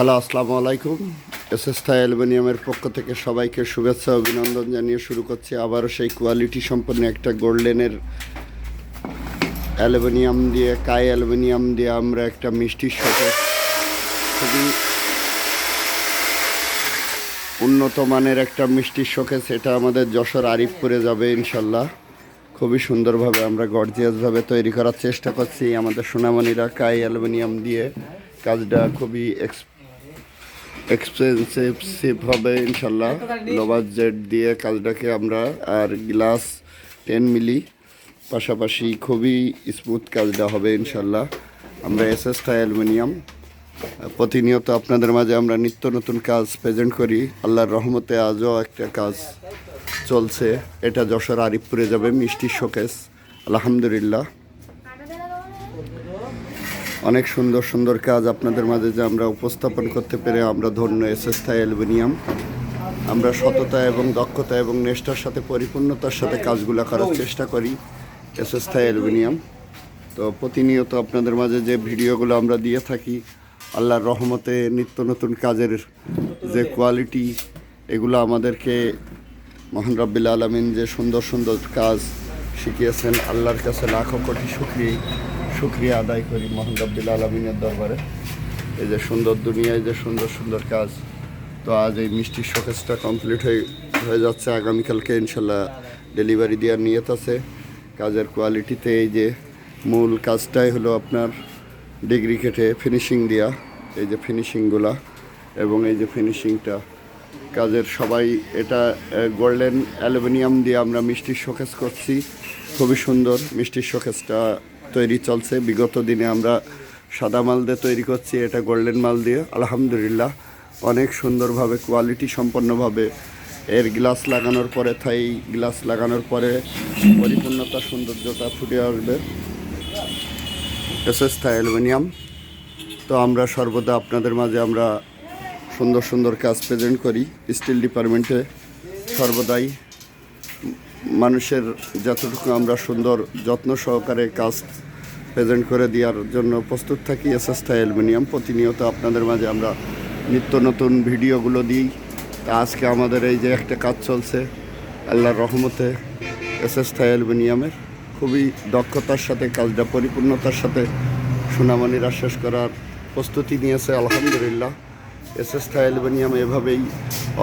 Hello, আসসালামু আলাইকুম। S S Thai অ্যালুমিনিয়ামের পক্ষ থেকে সবাইকে শুভেচ্ছা, অভিনন্দন জানিয়ে শুরু করছি আবারও সেই কোয়ালিটি সম্পন্ন একটা গোল্ডেনের অ্যালুমিনিয়াম দিয়ে, কাই অ্যালুমিনিয়াম দিয়ে আমরা একটা মিষ্টির সাথে খুবই উন্নত মানের একটা মিষ্টির শোকেস এটা আমাদের যশোর আরিফপুরে যাবে ইনশাল্লাহ। খুবই সুন্দরভাবে আমরা গর্জিয়াসভাবে তৈরি করার চেষ্টা করছি আমাদের সোনামণিরা কাই অ্যালুমিনিয়াম দিয়ে। কাজটা খুবই এক্স এক্সপেন্সিভ হবে, ইনশাল্লাহ। লোভার জেট দিয়ে কাজটাকে আমরা আর গ্লাস টেন মিলি পাশাপাশি খুবই স্মুথ কাজটা হবে, ইনশাল্লাহ। আমরা এস এস থাই অ্যালুমিনিয়াম প্রতিনিয়ত আপনাদের মাঝে আমরা নিত্য নতুন কাজ প্রেজেন্ট করি। আল্লাহর রহমতে আজও একটা কাজ চলছে। এটা যশোর আরিফপুরে যাবে মিষ্টি শোকেস আলহামদুলিল্লাহ। অনেক সুন্দর সুন্দর কাজ আপনাদের মাঝে যে আমরা উপস্থাপন করতে পেরে আমরা ধন্য এসএস থাই অ্যালুমিনিয়াম। আমরা সততা এবং দক্ষতা এবং নিষ্ঠার সাথে, পরিপূর্ণতার সাথে কাজগুলো করার চেষ্টা করি এসএস থাই অ্যালুমিনিয়াম। তো প্রতিনিয়ত আপনাদের মাঝে যে ভিডিওগুলো আমরা দিয়ে থাকি, আল্লাহর রহমতে নিত্য নতুন কাজের যে কোয়ালিটি এগুলো আমাদেরকে মহান রব্বিল আলমিন যে সুন্দর সুন্দর কাজ শিখিয়েছেন, আল্লাহর কাছে লাখো কোটি শুক্রিয়া। শুক্রিয়া আদায় করি মহান রব্বিল আলমিনের দরবারে। এই যে সুন্দর দুনিয়ায় যে সুন্দর সুন্দর কাজ। তো আজ এই মিষ্টির শোকেসটা কমপ্লিট হয়ে হয়ে যাচ্ছে। আগামীকালকে ইনশাল্লাহ ডেলিভারি দেওয়ার নিয়ত আছে। কাজের কোয়ালিটিতে এই যে মূল কাজটাই হলো আপনার ডিগ্রি কেটে ফিনিশিং দেওয়া এই যে ফিনিশিংগুলা এবং এই যে ফিনিশিংটা কাজের সবাই এটা গোল্ডেন অ্যালুমিনিয়াম দিয়ে আমরা মিষ্টির শোকেস করছি। খুবই সুন্দর মিষ্টির শোকেসটা তৈরি চলছে। বিগত দিনে আমরা সাদা মাল দিয়ে তৈরি করছি, এটা গোল্ডেন মাল দিয়ে। আলহামদুলিল্লাহ, অনেক সুন্দরভাবে কোয়ালিটি সম্পন্নভাবে এর গ্লাস লাগানোর পরে, থাই গ্লাস লাগানোর পরে পরিপূর্ণতা, সৌন্দর্যতা ফুটে আসবে। S S Thai aluminium. তো আমরা সর্বদা আপনাদের মাঝে আমরা সুন্দর সুন্দর কাজ প্রেজেন্ট করি। স্টিল ডিপার্টমেন্টে সর্বদাই মানুষের যতটুকু আমরা সুন্দর, যত্ন সহকারে কাজ প্রেজেন্ট করে দেওয়ার জন্য প্রস্তুত থাকি, এস এস থাই অ্যালুমিনিয়াম। প্রতিনিয়ত আপনাদের মাঝে আমরা নিত্য নতুন ভিডিওগুলো দিই। তা আজকে আমাদের এই যে একটা কাজ চলছে, আল্লাহর রহমতে এস এস থাই অ্যালুমিনিয়ামের খুবই দক্ষতার সাথে, কাজটা পরিপূর্ণতার সাথে সুনামণিরা শেষ করার প্রস্তুতি নিয়েছে, আলহামদুলিল্লাহ। এস এস থাই অ্যালুমিনিয়াম এভাবেই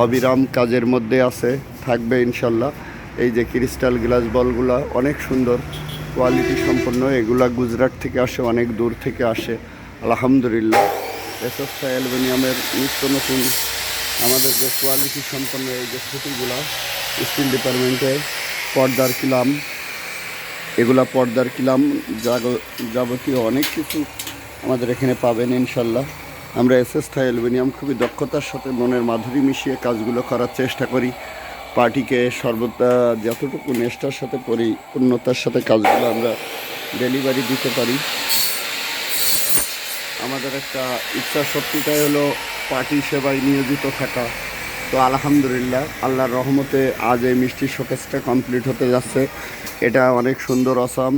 অবিরাম কাজের মধ্যে আছে, থাকবে ইনশাল্লাহ। এই যে ক্রিস্টাল গ্লাস বলগুলা অনেক সুন্দর, কোয়ালিটি সম্পন্ন, এগুলা গুজরাট থেকে আসে, অনেক দূর থেকে আসে, আলহামদুলিল্লাহ। এস এস থাই অ্যালুমিনিয়ামের নিত্য নতুন আমাদের যে কোয়ালিটি সম্পন্ন এই যে খুঁটিগুলা, স্টিল ডিপার্টমেন্টে পর্দার কিলাম, এগুলা পর্দার কিলাম যাবতীয় অনেক কিছু আমাদের এখানে পাবেন ইনশাল্লাহ। আমরা এস এস থাই অ্যালুমিনিয়াম খুবই দক্ষতার সাথে মনের মাধুরী মিশিয়ে কাজগুলো করার চেষ্টা করি। পার্টিকে সর্বদা যতটুকু নেষ্টার সাথে পরিপূর্ণতার সাথে কাজগুলো আমরা ডেলিভারি দিতে পারি। আমাদের একটা ইচ্ছা সত্যিটাই হলো পার্টি সেবায় নিয়োজিত থাকা। তো আলহামদুলিল্লাহ, আল্লাহর রহমতে আজ এই মিষ্টির শোকেসটা কমপ্লিট হতে যাচ্ছে। এটা অনেক সুন্দর, অসাম।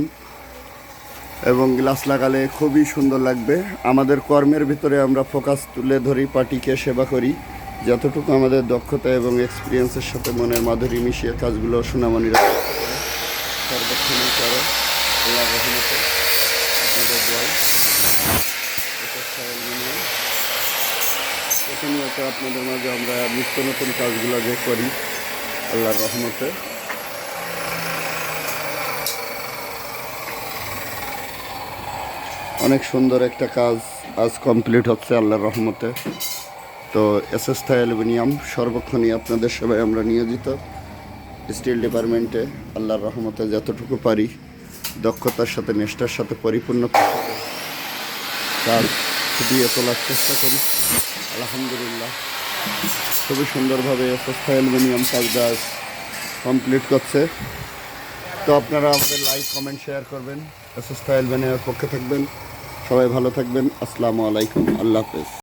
এবং গ্লাস লাগালে খুবই সুন্দর লাগবে। আমাদের কর্মের ভিতরে আমরা ফোকাস তুলে ধরি, পার্টিকে সেবা করি। যতটুকু আমাদের দক্ষতা এবং এক্সপিরিয়েন্সের সাথে মনের মাধুরী মিশিয়ে কাজগুলো সুনামণিরা সর্বক্ষণই রহমতে আপনাদের আপনাদের মাঝে আমরা নিত্য নতুন কাজগুলো যে করি, আল্লাহর রহমতে। অনেক সুন্দর একটা কাজ আজ কমপ্লিট হচ্ছে আল্লাহর রহমতে। তো এস এস থাই অ্যালুমিনিয়াম সর্বক্ষণই আপনাদের সেবায় আমরা নিয়োজিত। স্টিল ডিপার্টমেন্টে আল্লাহর রহমতে যতটুকু পারি দক্ষতার সাথে নিষ্ঠার সাথে পরিপূর্ণ তার ফুটিয়ে তোলার চেষ্টা করি। আলহামদুলিল্লাহ। খুবই সুন্দরভাবে এস এস থাই অ্যালুমিনিয়াম কাজটা কমপ্লিট করছে। তো আপনারা আমাদের লাইক, কমেন্ট, শেয়ার করবেন। এস এস থাই অ্যালুমিনিয়ামের পক্ষে থাকবেন। সবাই ভালো থাকবেন। আসসালামু আলাইকুম। আল্লাহ হাফেজ।